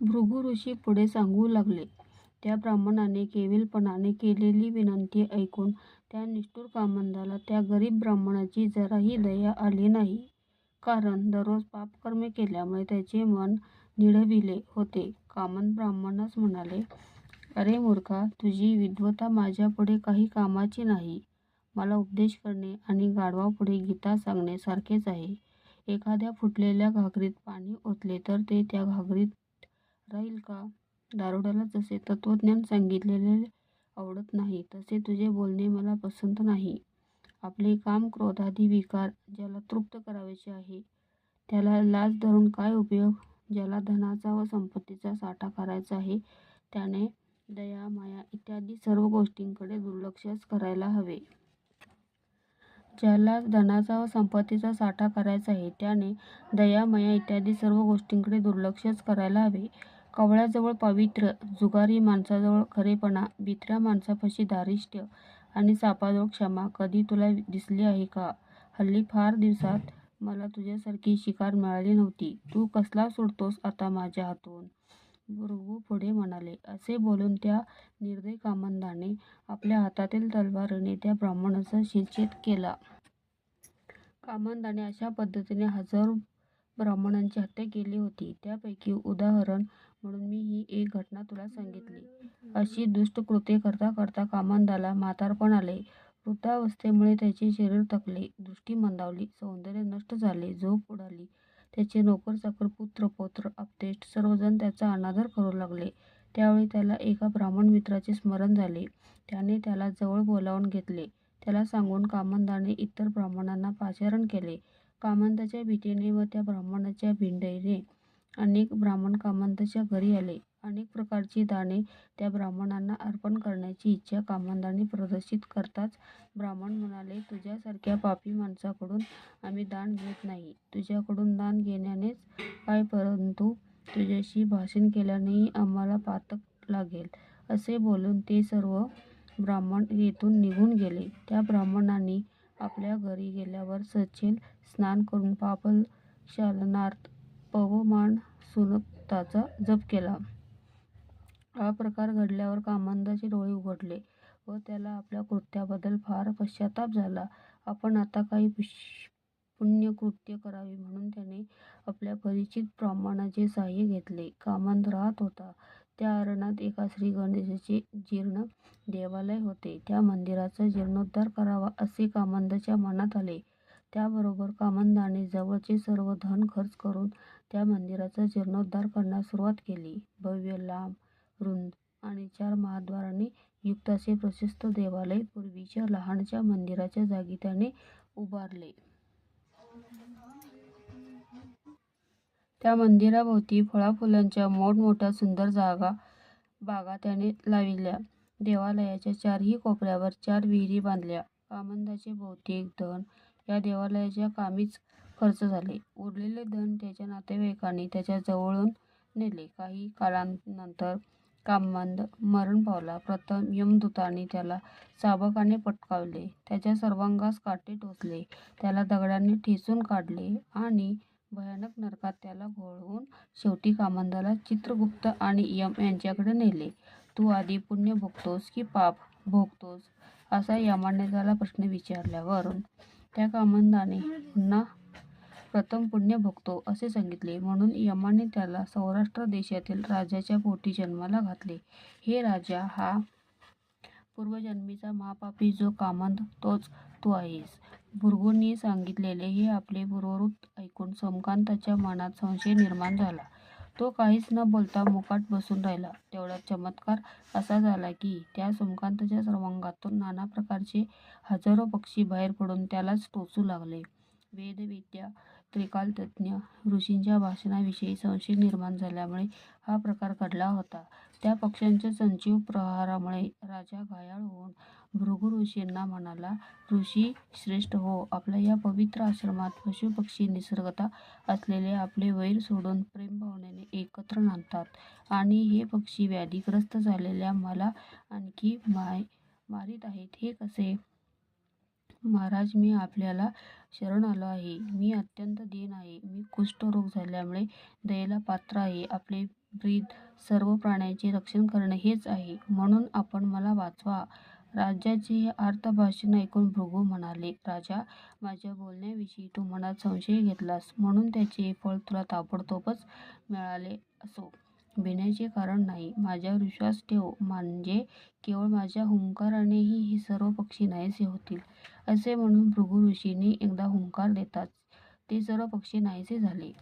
भृगु ऋषी पुढे सांगू लागले. त्या ब्राह्मणाने केविलपणाने केलेली विनंती ऐकून त्या निष्ठुर कामंदाला त्या गरीब ब्राह्मणाची जराही दया आली नाही. कारण दररोज पापकर्मे केल्यामुळे त्याचे मन निढविले होते. कामंद ब्राह्मणास म्हणाले, अरे मूर्खा, तुझी विद्वत्ता माझ्यापुढे काही कामाची नाही. मला उपदेश करणे आणि गाढवापुढे गीता सांगणे सारखेच आहे. एखाद्या फुटलेल्या घागरीत पाणी ओतले तर ते त्या घागरीत राहील का? दारुड्याला जसे तत्त्वज्ञान सांगितलेले आवडत नाही तसे तुझे बोलणे मला पसंत नाही. आपले काम क्रोधादी विकार ज्याला तृप्त करावयाचे आहे त्याला लाज धरून काय उपयोग? ज्याला धनाचा व संपत्तीचा साठा करायचा आहे त्याने दया, माया इत्यादी सर्व गोष्टींकडे दुर्लक्षच करायला हवे. ज्याला धनाचा व संपत्तीचा साठा करायचा आहे त्याने दया, माया इत्यादी सर्व गोष्टींकडे दुर्लक्षच करायला हवे. कवळाजवळ पावित्र्य, जुगारी माणसाजवळ खरेपणा, बिथऱ्या माणसापाशी धारिष्ट्य आणि सापाजवळ क्षमा कधी तुला दिसली आहे का? हल्ली फार दिवसात मला तुझ्यासारखी शिकार मिळाली नव्हती. तू कसला सुटतोस आता माझ्या हातून? भृगू पुढे म्हणाले. असे बोलून त्या निर्दयी कामंदाने आपल्या हातातील तलवारीने त्या ब्राह्मणाचा शिरच्छेद केला. कामंदाने अशा पद्धतीने हजारो ब्राह्मणांची हत्या केली होती. त्यापैकी उदाहरण म्हणून मी ही एक घटना तुला सांगितली. अशी दुष्ट कृत्ये करता करता कामंदाला म्हातारपण आले. वृद्धावस्थेमुळे त्याचे शरीर थकले, दृष्टी मंदावली, सौंदर्य नष्ट झाले, झोप उडाली. त्याचे नोकर-चाकर, पुत्र-पौत्र, आप्तेष्ट सर्वजण त्याचा अनादर करू लागले. त्यावेळी त्याला एका ब्राह्मण मित्राचे स्मरण झाले. त्याने त्याला जवळ बोलावून घेतले. त्याला सांगून कामंदाने इतर ब्राह्मणांना पाचारण केले. कामंदाच्या भीतीने व त्या ब्राह्मणाच्या भिंडईने अनेक ब्राह्मण कामंदाच्या घरी आले. अनेक प्रकारची दाने त्या ब्राह्मणांना अर्पण करण्याची इच्छा कामंदाने प्रदर्शित करताच ब्राह्मण म्हणाले, तुझ्यासारख्या पापी माणसाकडून आम्ही दान घेत नाही. तुझ्याकडून दान घेण्यानेच काय परंतु तुझ्याशी भाषण केल्यानेही आम्हाला पातक लागेल. असे बोलून ते सर्व ब्राह्मण तेथून निघून गेले. त्या ब्राह्मणांनी आपल्या घरी गेल्यावर सचेल स्नान करून पापक्षालनार्थ पवमान सुनताचा जप केला. हा प्रकार घडल्यावर कामंदाचे डोळे उघडले व त्याला आपल्या कृत्याबद्दल फार पश्चाताप झाला. आपण आता काही पुण्यकृत्य करावे म्हणून त्याने आपल्या परिचित ब्राह्मणाचे साह्य घेतले. कामंद राहत होता त्या अरण्यात एका श्री गणेशाचे जीर्ण देवालय होते. त्या मंदिराचा जीर्णोद्धार करावा असे कामंदाच्या मनात आले. त्याबरोबर कामंदाने जवळचे सर्व धन खर्च करून त्या मंदिराचा जीर्णोद्धार करण्यास सुरुवात केली. भव्य, लांब, रुंद आणि चार महाद्वारांनी युक्त असे प्रशस्त देवालय पूर्वीच्या लहानच्या मंदिराच्या जागी त्याने उभारले. त्या मंदिराभोवती फळाफुलांच्या मोठमोठ्या सुंदर बागा त्याने लाविल्या. देवालयाच्या चारही कोपऱ्यावर चार विहिरी बांधल्या. कामंदाचे बहुतेक धन या देवालयाच्या कामीच खर्च झाले. उरलेले धन त्याच्या नातेवाईकांनी त्याच्याजवळून नेले. काही कालानंतर कामंद मरण पावला. प्रथम यमदूतांनी त्याला चाबकाने पटकावले, त्याच्या सर्वांगास काटे टोचले, त्याला दगडांनी ठेचून काढले आणि भयानक नरकात त्याला घोळवून शेवटी कामंदाला चित्रगुप्त आणि यम यांच्याकडे नेले. तू आधी पुण्य भोगतोस की पाप भोगतोस? असा यमाने त्याला प्रश्न विचारल्यावरून त्या कामंदाने पुन्हा प्रथम पुण्य भोगतो असे सांगितले. म्हणून यमाने त्याला सौराष्ट्र देशातील राजाच्या पोटी जन्माला घातले. हे राजा, हा पूर्वजन्मीचा महापापी जो कामंद तोच तू आहेस. भुर्गूंनी सांगितलेले हे आपले पूर्ववृत्त ऐकून सोमकांताच्या मनात संशय निर्माण झाला. तो काहीच न बोलता मुकाट बसून राहिला. तेवढ्यात चमत्कार असा झाला की त्या सुमकांतच्या सर्वांगातून नाना प्रकारचे हजारो पक्षी बाहेर पडून त्यालाच टोचू लागले. वेदविद्या त्रिकालतज्ञ ऋषींच्या भाषणाविषयी संशय निर्माण झाल्यामुळे हा प्रकार घडला होता. त्या पक्ष्यांच्या संजीव प्रहारामुळे राजा घायाळ होऊन भृगु ऋषींना म्हणाला, ऋषी श्रेष्ठ हो, आपल्या या पवित्र आश्रमात पशुपक्षी निसर्गता असलेले आपले वैर सोडून प्रेमभावनेने एकत्र नांदतात. आणि हे पक्षी व्याधीग्रस्त झालेल्या मला आणखी माय मारीत आहेत. हे कसे? महाराज मी आपल्याला शरण आलो आहे. मी अत्यंत दीन आहे. मी कुष्ठरोग झाल्यामुळे दयेला पात्र आहे. आपले ब्रीद सर्व प्राण्यांचे रक्षण करणे हेच आहे. म्हणून आपण मला वाचवा. राजाचे हे आर्तभाषण ऐकून भृगू म्हणाले राजा माझ्या बोलण्याविषयी तू मनात संशय घेतलास म्हणून त्याचे फळ तुला ताबडतोबच मिळाले असो. भिण्याचे कारण नाही. माझ्यावर विश्वास ठेव म्हणजे केवळ माझ्या हुंकारानेही हे सर्व पक्षी नाहीसे होतील असे म्हणून भृगू ऋषीने एकदा हुंकार देताच ते सर्व पक्षी नाहीसे झाले.